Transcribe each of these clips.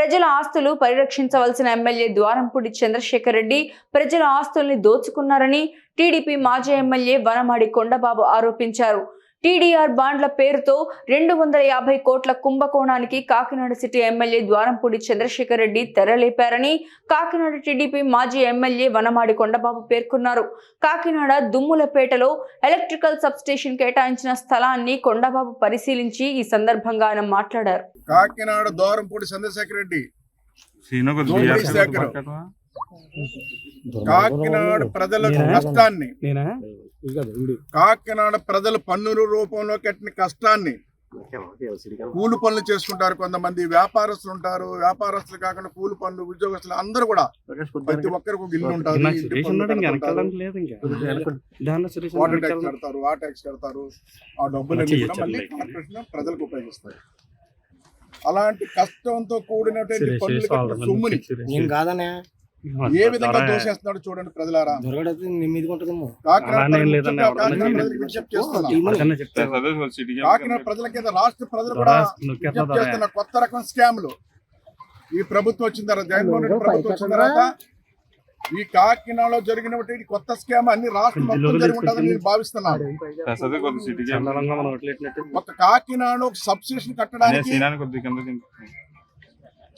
ప్రజల ఆస్తులు పరిరక్షించవలసిన ఎమ్మెల్యే ద్వారంపూడి చంద్రశేఖర్ రెడ్డి ప్రజల ఆస్తుల్ని దోచుకున్నారని టీడీపీ మాజీ ఎమ్మెల్యే వనమాడి కొండబాబు ఆరోపించారు. టీడీఆర్ బాండ్ల పేరుతో రెండు వందల యాభై కోట్ల కుంభకోణానికి కాకినాడ సిటీ ఎమ్మెల్యే ద్వారంపూడి చంద్రశేఖర్ రెడ్డి తెరలేపారని కాకినాడ టీడీపీ మాజీ ఎమ్మెల్యే వనమాడి కొండబాబు పేర్కొన్నారు. కాకినాడ దుమ్ములపేటలో ఎలక్ట్రికల్ సబ్స్టేషన్ కేటాయించిన స్థలాన్ని కొండబాబు పరిశీలించి ఈ సందర్భంగా ఆయన మాట్లాడారు. కాకినాడ దూరంపూడి చంద్రశేఖర్ రెడ్డి. కాకినాడ ప్రజల కష్టాన్ని. కాకినాడ ప్రజలు పన్నుల రూపంలో కట్టిన కష్టాన్ని కూలి పనులు చేసుకుంటారు కొంతమంది. వ్యాపారస్తులు ఉంటారు. వ్యాపారస్తులు కాకుండా కూలి పనులు ఉద్యోగస్తులు అందరూ కూడా ప్రతి ఒక్కరికి ఒక ఇల్లు వాటర్ ట్యాక్స్. కడతారు ఆ ట్యాక్స్ కడతారు. ఆ కూడా మళ్ళీ ఇచ్చారు. కార్పొరేషన్ ప్రజలకు ఉపయోగిస్తారు. అలాంటి కష్టంతో కూడినటువంటి పనులు సొమ్ముని కాదనే ఏ విధంగా దోషేస్తున్నాడు చూడండి ప్రజలారా. కాకినాడ ప్రజలు కాకినాడ. ప్రజలకు కాకినాడ కింద రాష్ట్ర ప్రజలు కూడా చేస్తున్న కొత్త రకం స్కామ్లు. ఈ ప్రభుత్వం వచ్చిన తర్వాత జగన్మోహన్ రెడ్డి ప్రభుత్వం వచ్చిన తర్వాత ఈ కాకినాడలో జరిగినటువంటి కొత్త స్కామ్ అన్ని రాష్ట్రం మొత్తం జరిగి ఉంటుందని నేను భావిస్తున్నాను. ఒక కాకినాడలో సబ్స్టేషన్ కట్టడానికి.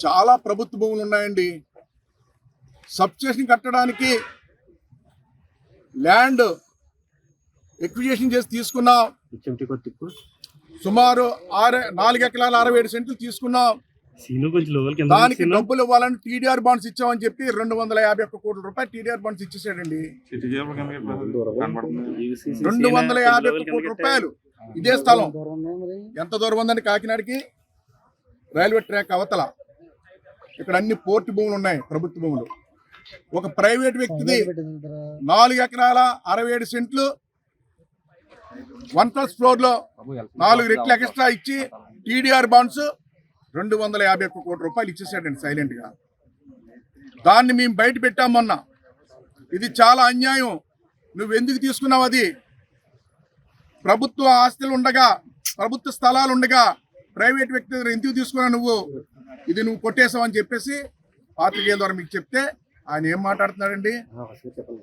చాలా ప్రభుత్వ భూములు ఉన్నాయండి. సబ్స్టేషన్ కట్టడానికి ల్యాండ్ ఎక్విజేషన్ చేసి తీసుకున్నాం. సుమారు ఆరు నాలుగు ఎకరాల అరవై ఏడు సెంట్లు తీసుకున్నాం. దానికి డబ్బులు ఇవ్వాలని టీడీఆర్ బాండ్స్ ఇచ్చామని చెప్పి రెండు వందల యాభై ఒక్క కోట్ల రూపాయలు టీడీఆర్ బాండ్స్ ఇచ్చేసాడండి. రెండు వందల యాభై ఒక్క కోట్ల రూపాయలు. ఇదే స్థలం. ఎంత దూరం ఉందండి కాకినాడకి? రైల్వే ట్రాక్ అవతల. ఇక్కడ అన్ని పోర్ట్ భూములు ఉన్నాయి ప్రభుత్వ భూములు. ఒక ప్రైవేట్ వ్యక్తిది. నాలుగు ఎకరాల అరవై ఏడు సెంట్లు వన్ ప్లస్ ఫ్లోర్లో నాలుగు రెట్లు ఎక్స్ట్రా ఇచ్చి టీడీఆర్ బాండ్స్ రెండు వందల యాభై ఒక్క కోట్ల రూపాయలు ఇచ్చేసాడండి సైలెంట్గా దాన్ని మేము బయట పెట్టాం మొన్న. ఇది చాలా అన్యాయం. నువ్వు ఎందుకు తీసుకున్నావు అది? ప్రభుత్వ ఆస్తులు ఉండగా ప్రభుత్వ స్థలాలు ఉండగా ప్రైవేట్ వ్యక్తి దగ్గర ఎందుకు తీసుకున్నావు నువ్వు? ఇది నువ్వు కొట్టేసావు అని చెప్పేసి పాత్రికేయుల ద్వారా మీకు చెప్తే ఆయన ఏం మాట్లాడుతున్నాడండి? చెప్పండి.